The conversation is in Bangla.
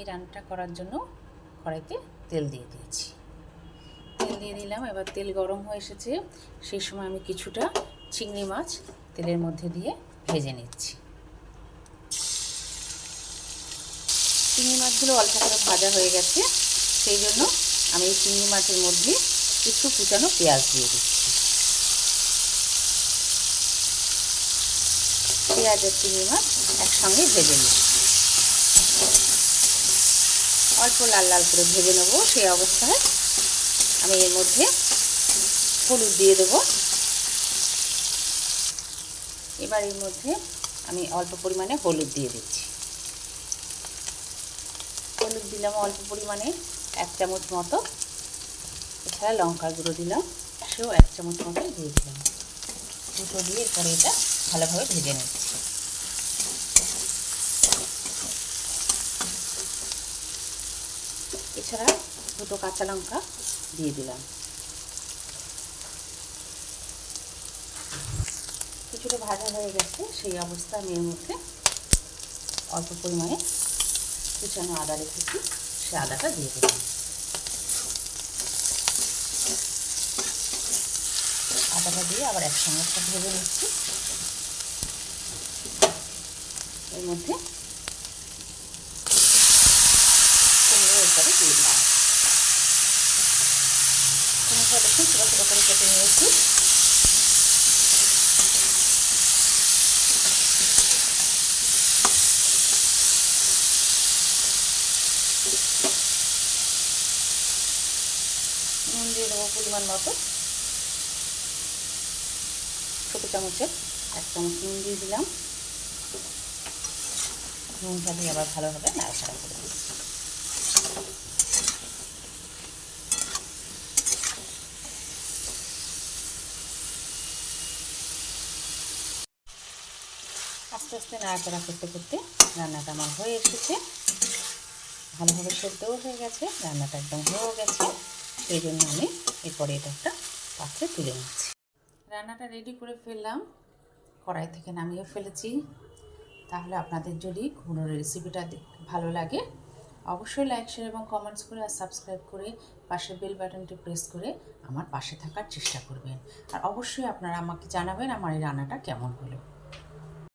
এই রান্নাটা করার জন্য কড়াইতে তেল দিয়ে দিয়েছি। তেল দিয়ে দিলাম, এবার তেল গরম হয়ে এসেছে। সেই সময় আমি কিছুটা চিংড়ি মাছ তেলের মধ্যে দিয়ে ভেজে নিচ্ছি। চিংড়ি মাছগুলো অল্প করে ভাজা হয়ে গেছে, সেই জন্য আমি এই চিংড়ি মাছের মধ্যে কিছু কুচানো পেঁয়াজ দিয়ে দিচ্ছি। পেঁয়াজ আর চিংড়ি মাছ একসঙ্গে ভেজে নিচ্ছি। অল্প লাল লাল করে ভেজে নেব, সেই অবস্থায় আমি এর মধ্যে হলুদ দিয়ে দেব। এবার এর মধ্যে আমি অল্প পরিমাণে হলুদ দিয়ে দিচ্ছি। হলুদ দিলাম অল্প পরিমাণে, এক চামচ মতো। এছাড়া লঙ্কার গুঁড়ো দিলাম, সেও এক চামচ মতো দিয়ে দিলাম। দুটো দিয়ে এরপরে এটা ভালোভাবে ভেজে নিচ্ছি। এছাড়া দুটো কাঁচা লঙ্কা দিয়ে দিলাম। কিছুটা ভাজা হয়ে গেছে, সেই অবস্থা আমি এর মধ্যে অল্প পরিমাণে কুচানো আদা রেখেছি, সে আদাটা দিয়ে দিলাম। আদাটা দিয়ে আবার একসঙ্গে ভেজে নিচ্ছি। এর মধ্যে এরপরে দিয়ে দিলাম দেখুন ছোটো ছোটো করে কেটে নিয়েছি নুন দিয়ে দেবো পরিমাণ মতো। ছোটো চামচের এক চামচ নুন দিয়ে দিলাম। নুনটা দিয়ে আবার ভালোভাবে নাড়াচাড়া করে দিচ্ছি আস্তে আস্তে নাড়াচাড়া করতে করতে রান্নাটা আমার হয়ে এসেছে। ভালোভাবে সেদ্ধও হয়ে গেছে, রান্নাটা একদম হয়েও গেছে। সেই জন্য আমি এরপরে এটা একটা পাত্রে তুলে নিচ্ছি। রান্নাটা রেডি করে ফেললাম। কড়াই থেকে নামিয়ে ফেলেছি। তাহলে আপনাদের যদি কোনো রেসিপিটা ভালো লাগে, অবশ্যই লাইক শেয়ার এবং কমেন্টস করে আর সাবস্ক্রাইব করে পাশে বেল বাটনটি প্রেস করে আমার পাশে থাকার চেষ্টা করবেন। আর অবশ্যই আপনারা আমাকে জানাবেন আমার এই রান্নাটা কেমন হলো।